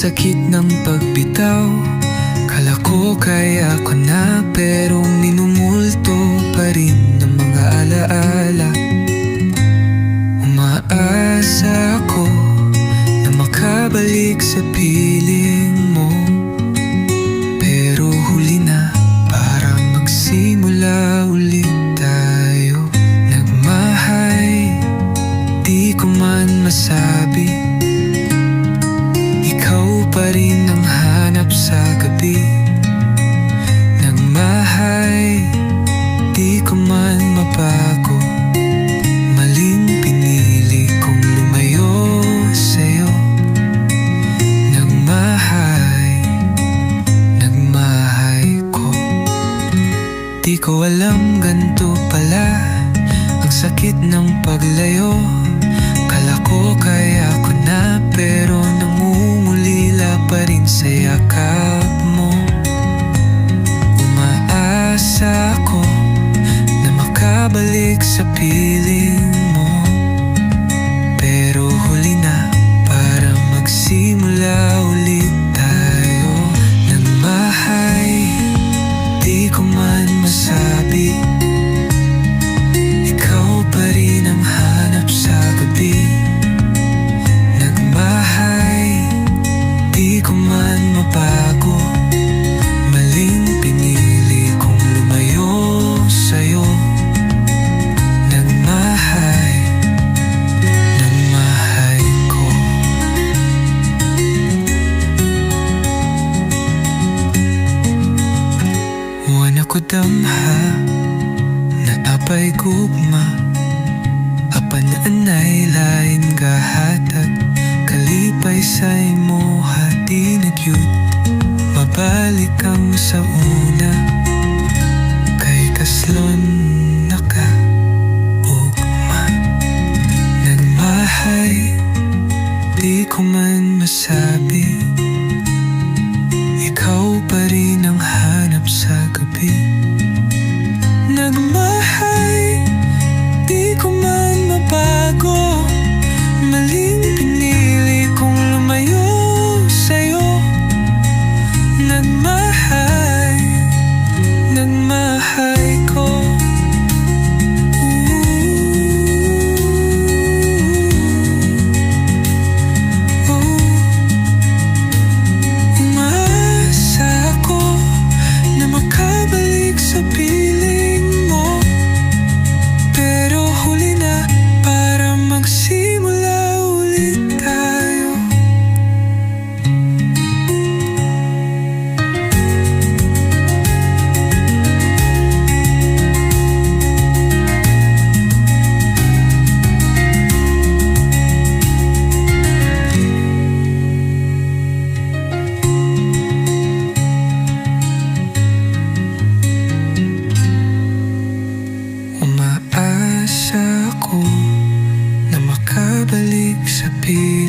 sakit ng pagbitaw. Kala ko kaya ko na pero minumulto pa rin ng mga alaala. Umaasa ako na makabalik sa piling Di ko alam ganito pala Ang sakit ng paglayo. Kala ko kaya ko na Pero nangungulila pa rin sa yakap mo. Umaasa ako Na makabalik sa piling Di ko man mabago. Maling pinili kong lumayo sa'yo. Nagmahay Nagmahay ko Wana ko. Damha na apay gugma Apan na anay lain gahatag Kalipay sa imo nagyud Mabalik kang sa una. Kay kaslon na ka ugma Nagmahay Di ko man masabi ako na makabalik sa piling